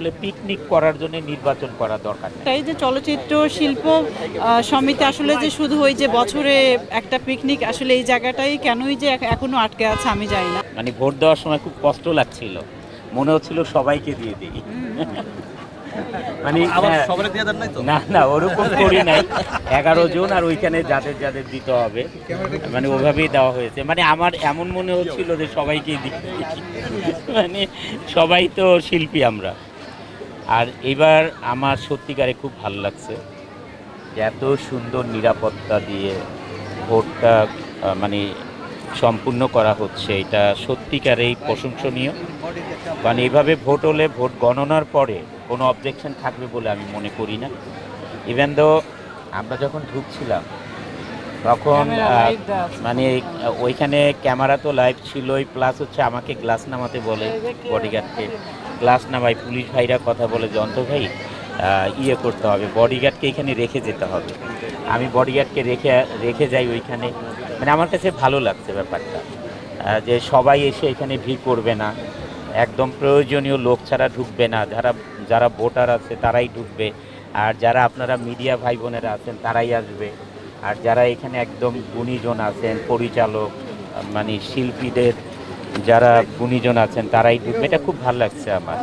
আসলে পিকনিক করার জন্য নির্বাচন করা দরকার তাই যে চলচ্চিত্র শিল্প সমিতি আসলে যে শুধু ওই যে বছরে একটা পিকনিক আসলে এই জায়গাটাই কেনই যে এখনও আটকে আছে আমি জানি না। মানে ভোট দেওয়ার সময় খুব কষ্ট লাগছিল। মনে হচ্ছিল সবাইকে দিয়ে দিই। মানে আবার হ্যাঁ, সবারে দিয়ে দেন নাই তো? না না ওরকম করি নাই। এগারো জন আর ওইখানে যাদের যাদের দিতে হবে। মানে ওভাবেই দেওয়া হয়েছে। মানে আমার এমন মনে হচ্ছিল যে সবাইকে দিই। মানে সবাই তো শিল্পী আমরা। আর এবার আমার সত্যিকারে খুব ভালো লাগছে এত সুন্দর নিরাপত্তা দিয়ে ভোটটা মানে সম্পূর্ণ করা হচ্ছে। এটা সত্যিকারেই প্রশংসনীয়। কারণ এইভাবে ভোট হলে ভোট গণনার পরে কোনো অবজেকশন থাকবে বলে আমি মনে করি না। ইভেন দো আমরা যখন ঢুকছিলাম তখন। মানে ওইখানে ক্যামেরা তো লাইভ ছিলই প্লাস হচ্ছে আমাকে গ্লাস নামাতে বলে বডিগার্ডকে গ্লাস নামাই পুলিশ ভাইরা কথা বলে যন্ত্র ভাই ইয়ে করতে হবে বডিগার্ডকে এখানে রেখে যেতে হবে। আমি বডিগার্ডকে রেখে রেখে যাই ওইখানে। মানে আমার কাছে ভালো লাগছে ব্যাপারটা যে সবাই এসে এখানে ভিড় করবে না। একদম প্রয়োজনীয় লোক ছাড়া ঢুকবে না। যারা যারা ভোটার আছে তারাই ঢুকবে। আর যারা আপনারা মিডিয়া ভাই বোনেরা আছেন তারাই আসবে। আর যারা এখানে একদম গুণীজন আছেন পরিচালক মানে শিল্পীদের যারা গুণীজন আছেন তারাই ঢুকবে। এটা খুব ভালো লাগছে আমার।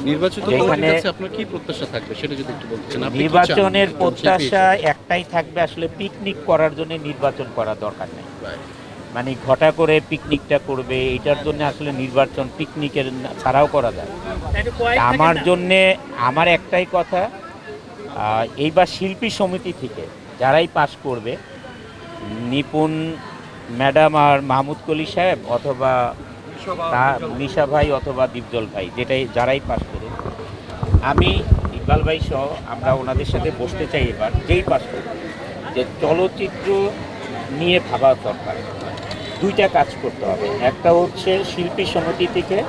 কি প্রত্যাশা থাকবে? সেটা যদি একটু বলতেন চান? নির্বাচনের প্রত্যাশা একটাই থাকবে আসলে পিকনিক করার জন্য নির্বাচন করা দরকার নেই। মানে ঘটা করে পিকনিকটা করবে এটার জন্য আসলে নির্বাচন পিকনিকের ছাড়াও করা যায়। আমার জন্যে আমার একটাই কথা এইবার শিল্পী সমিতি থেকে যারাই পাশ করবে নিপুণ ম্যাডাম আর মাহমুদ কলি সাহেব অথবা তা মিশা ভাই অথবা দীপজল ভাই যেটাই যারাই পাস করুক। আমি ইকবাল ভাই সহ আমরা ওনাদের সাথে বসতে চাই এবার যেই পাস করুক। যে চলচ্চিত্র নিয়ে ভাবা দরকার। দুইটা কাজ করতে হবে। একটা হচ্ছে শিল্পী সমিতি থেকে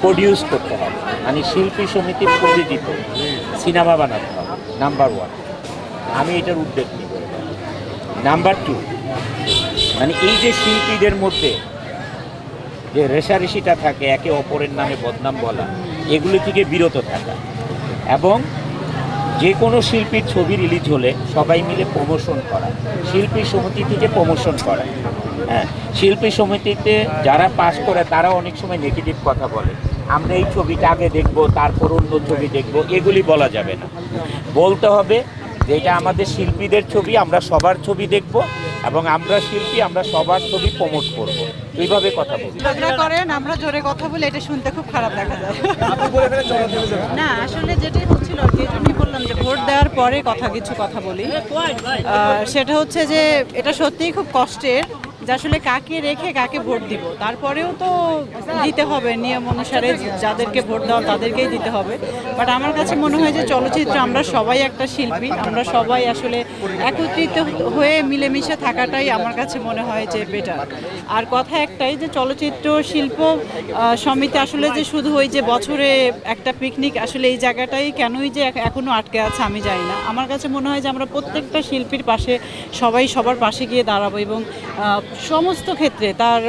প্রডিউস করতে হবে। মানে শিল্পী সমিতির প্রযোজিত সিনেমা বানাতে হবে নাম্বার ওয়ান আমি এটার উদ্যোগ নিব। নাম্বার টু মানে এই যে শিল্পীদের মধ্যে যে রেশারেশিটা থাকে, একে অপরের নামে বদনাম বলা, এগুলি থেকে বিরত থাকা। এবং যে কোনো শিল্পীর ছবি রিলিজ হলে সবাই মিলে প্রমোশন করা, শিল্পী সমিতি থেকে প্রমোশন করা। হ্যাঁ শিল্পী সমিতিতে যারা পাস করে তারা অনেক সময় নেগেটিভ কথা বলে। আমরা এই ছবিটা আগে দেখব, তারপর অন্য ছবি দেখব, এগুলি বলা যাবে না। বলতে হবে যে এটা আমাদের শিল্পীদের ছবি আমরা সবার ছবি দেখব এবং আমরা শিল্পী আমরা সবার ছবি প্রমোট করব। এইভাবে কথা বলি। ঝগড়া করেন আমরা জোরে কথা বলে এটা শুনতে খুব খারাপ দেখা যায়। না আসলে যেটাই হচ্ছিল আর কি, জন্যই বললাম যে ভোট দেওয়ার পরে কথা কিছু কথা বলি। সেটা হচ্ছে যে এটা সত্যিই খুব কষ্টের যে আসলে কাকে রেখে কাকে ভোট দিব? তারপরেও তো দিতে হবে নিয়ম অনুসারে যাদেরকে ভোট দেওয়া তাদেরকেই দিতে হবে। বাট আমার কাছে মনে হয় যে চলচ্চিত্র আমরা সবাই একটা শিল্পী। আমরা সবাই আসলে একত্রিত হয়ে মিলেমিশে থাকাটাই আমার কাছে মনে হয় যে বেটার আর কথা একটাই যে চলচ্চিত্র শিল্প সমিতি আসলে যে শুধু ওই যে বছরে একটা পিকনিক আসলে এই জায়গাটাই কেনই যে এখ- এখনও আটকে আছে আমি জানি না। আমার কাছে মনে হয় যে আমরা প্রত্যেকটা শিল্পীর পাশে সবাই সবার পাশে গিয়ে দাঁড়াবো এবং সমস্ত ক্ষেত্রে তার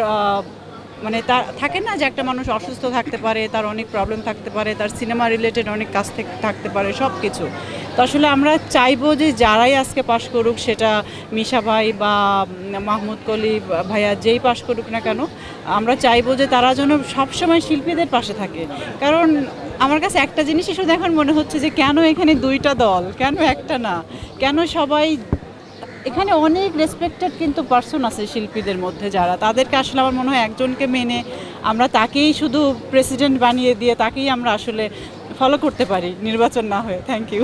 মানে তার, থাকে না যে একটা মানুষ অসুস্থ থাকতে পারে, তার অনেক প্রবলেম থাকতে পারে, তার সিনেমা রিলেটেড অনেক কাজ থেকে, থাকতে পারে সব কিছু তো আসলে আমরা চাইব যে যারাই আজকে পাশ করুক, সেটা মিশা ভাই বা মাহমুদ কলি ভাইয়া যেই পাশ করুক না কেন, আমরা চাইব যে তারা যেন সবসময় শিল্পীদের পাশে থাকে। কারণ আমার কাছে একটা জিনিসই শুধু এখন মনে হচ্ছে যে কেন এখানে দুইটা দল, কেন একটা না? কেন সবাই এখানে অনেক রেসপেক্টেড কিন্তু পার্সন আছে শিল্পীদের মধ্যে যারা। তাদেরকে আসলে আমার মনে হয় একজনকে মেনে আমরা তাকেই শুধু প্রেসিডেন্ট বানিয়ে দিয়ে তাকেই আমরা আসলে ফলো করতে পারি, নির্বাচন না হয়ে। Thank you